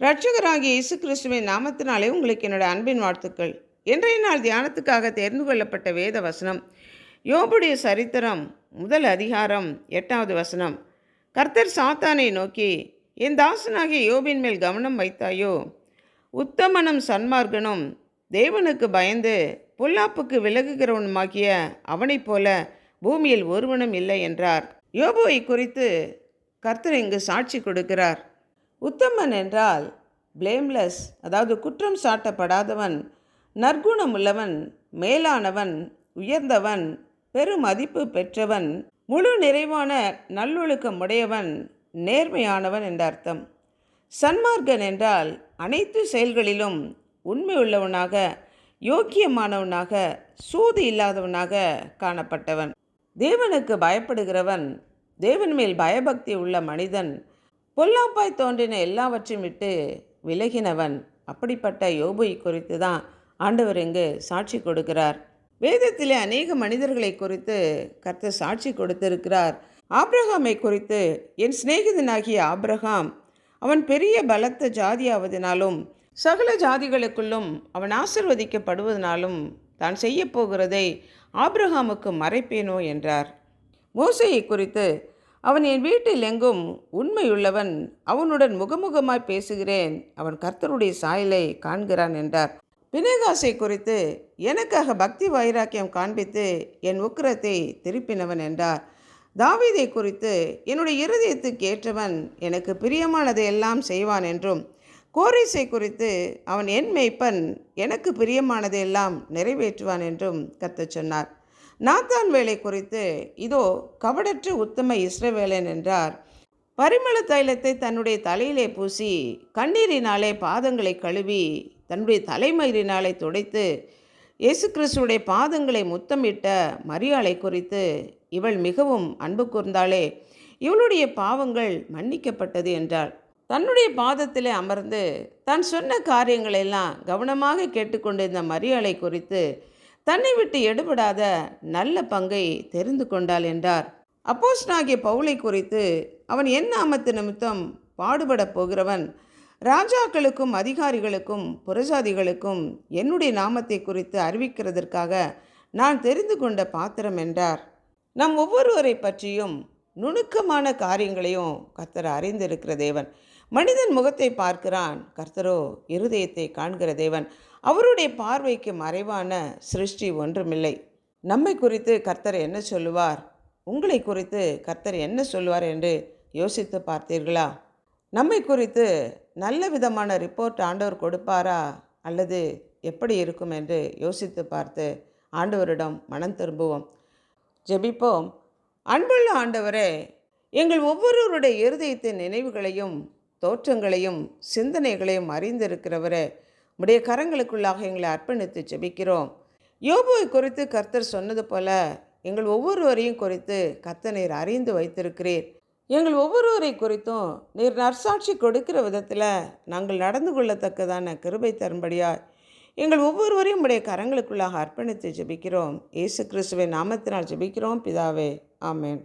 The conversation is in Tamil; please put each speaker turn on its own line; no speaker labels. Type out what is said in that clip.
ரட்சகராகிய இயேசு கிறிஸ்துவின் நாமத்தினாலே உங்களுக்கு என்னோட அன்பின் வாழ்த்துக்கள். இன்றைய நாள் தியானத்துக்காக தேர்ந்து கொள்ளப்பட்ட வேத வசனம் யோபுடைய சரித்திரம் முதல் அதிகாரம் எட்டாவது வசனம். கர்த்தர் சாத்தானை நோக்கி என் தாசனாகிய யோபின் மேல் கவனம் வைத்தாயோ? உத்தமனும் சன்மார்கனும் தேவனுக்கு பயந்து பொல்லாப்புக்கு விலகுகிறவனுமாகிய அவனைப் போல பூமியில் ஒருவனும் இல்லை என்றார். யோபுவை குறித்து கர்த்தர் இங்கு சாட்சி கொடுக்கிறார். உத்தமன் என்றால் பிளேம்லெஸ் அதாவது குற்றம் சாட்டப்படாதவன் நற்குணமுள்ளவன் மேலானவன் உயர்ந்தவன் பெருமதிப்பு பெற்றவன் முழு நிறைவான நல்லொழுக்கம் உடையவன் நேர்மையானவன் என்ற அர்த்தம். சன்மார்க்கன் என்றால் அனைத்து செயல்களிலும் உண்மை உள்ளவனாக யோக்கியமானவனாக சூது இல்லாதவனாக காணப்பட்டவன். தேவனுக்கு பயப்படுகிறவன் தேவன் மேல் பயபக்தி உள்ள மனிதன் பொல்லாப்பாய் தோன்றின எல்லாவற்றையும் விட்டு விலகினவன் அப்படிப்பட்ட யோபை குறித்து தான் ஆண்டவர் இங்கு சாட்சி கொடுக்கிறார். வேதத்திலே அநேக மனிதர்களை குறித்து கர்த்த சாட்சி கொடுத்திருக்கிறார். ஆப்ரஹாமை குறித்து என் சிநேகிதனாகிய ஆப்ரஹாம் அவன் பெரிய பலத்த ஜாதியாவதினாலும் சகல ஜாதிகளுக்குள்ளும் அவன் ஆசிர்வதிக்கப்படுவதனாலும் தான் செய்யப்போகிறதை ஆப்ரஹாமுக்கு மறைப்பேனோ என்றார். மோசையை குறித்து அவன் என் வீட்டில் எங்கும் உண்மையுள்ளவன் அவனுடன் முகமுகமாய் பேசுகிறேன். அவன் கர்த்தருடைய சாயலை காண்கிறான் என்றார். பினேகாசை குறித்து எனக்காக பக்தி வைராக்கியம் காண்பித்து என் உக்கிரத்தை திருப்பினவன் என்றார். தாவீதை குறித்து என்னுடைய இருதயத்துக்கு ஏற்றவன் எனக்கு பிரியமானதை எல்லாம் செய்வான் என்றும் கோரிசை குறித்து அவன் என் மெய்ப்பன் எனக்கு பிரியமானதை எல்லாம் நிறைவேற்றுவான் என்றும் கத்துச் சொன்னார். நாத்தான் வேலை குறித்து இதோ கவடற்று உத்தம இஸ்ரவேலன் என்றார். பரிமள தைலத்தை தன்னுடைய தலையிலே பூசி கண்ணீரினாலே பாதங்களை கழுவி தன்னுடைய தலைமயிரினாலே துடைத்து இயேசு கிறிஸ்துடைய பாதங்களை முத்தமிட்ட மரியாளை குறித்து இவள் மிகவும் அன்பு கூர்ந்தாளே இவளுடைய பாவங்கள் மன்னிக்கப்பட்டது என்றாள். தன்னுடைய பாதத்திலே அமர்ந்து தான் சொன்ன காரியங்களெல்லாம் கவனமாக கேட்டுக்கொண்டிருந்த மரியாளை குறித்து தன்னை விட்டு எடுபடாத நல்ல பங்கை தெரிந்து கொண்டாள் என்றார். அப்போஸ்டாகிய பவுலை குறித்து அவன் என் நாமத்து நிமித்தம் பாடுபடப் போகிறவன். ராஜாக்களுக்கும் அதிகாரிகளுக்கும் புரஜாதிகளுக்கும் என்னுடைய நாமத்தை குறித்து அறிவிக்கிறதற்காக நான் தெரிந்து கொண்ட பாத்திரம் என்றார். நம் ஒவ்வொருவரை பற்றியும் நுணுக்கமான காரியங்களையும் கத்தர் அறிந்திருக்கிற தேவன். மனிதன் முகத்தை பார்க்கிறான். கர்த்தரோ இருதயத்தை காண்கிற தேவன். அவருடைய பார்வைக்கு மறைவான சிருஷ்டி ஒன்றுமில்லை. நம்மை குறித்து கர்த்தர் என்ன சொல்லுவார்? உங்களை குறித்து கர்த்தர் என்ன சொல்லுவார் என்று யோசித்து பார்த்தீர்களா? நம்மை குறித்து நல்ல விதமான ரிப்போர்ட் ஆண்டவர் கொடுப்பாரா? அல்லது எப்படி இருக்கும் என்று யோசித்து பார்த்து ஆண்டவரிடம் மனம் திரும்புவோம். ஜெபிப்போம். அன்புள்ள ஆண்டவரே எங்கள் ஒவ்வொருவருடைய இருதயத்தின் நினைவுகளையும் தோற்றங்களையும் சிந்தனைகளையும் அறிந்திருக்கிறவரே உடைய கரங்களுக்குள்ளாக எங்களை அர்ப்பணித்து ஜெபிக்கிறோம். யோபுவை குறித்து கர்த்தர் சொன்னது போல எங்கள் ஒவ்வொருவரையும் குறித்து கர்த்தர் நீர் அறிந்து வைத்திருக்கிறீர். எங்கள் ஒவ்வொருவரை குறித்தும் நீர் நற்சாட்சி கொடுக்கிற விதத்தில் நாங்கள் நடந்து கொள்ளத்தக்கதான கிருபை தரும்படியாய் எங்கள் ஒவ்வொருவரையும் உடைய கரங்களுக்குள்ளாக அர்ப்பணித்து ஜெபிக்கிறோம். இயேசு கிறிஸ்துவின் நாமத்தினால் ஜெபிக்கிறோம். பிதாவே ஆமேன்.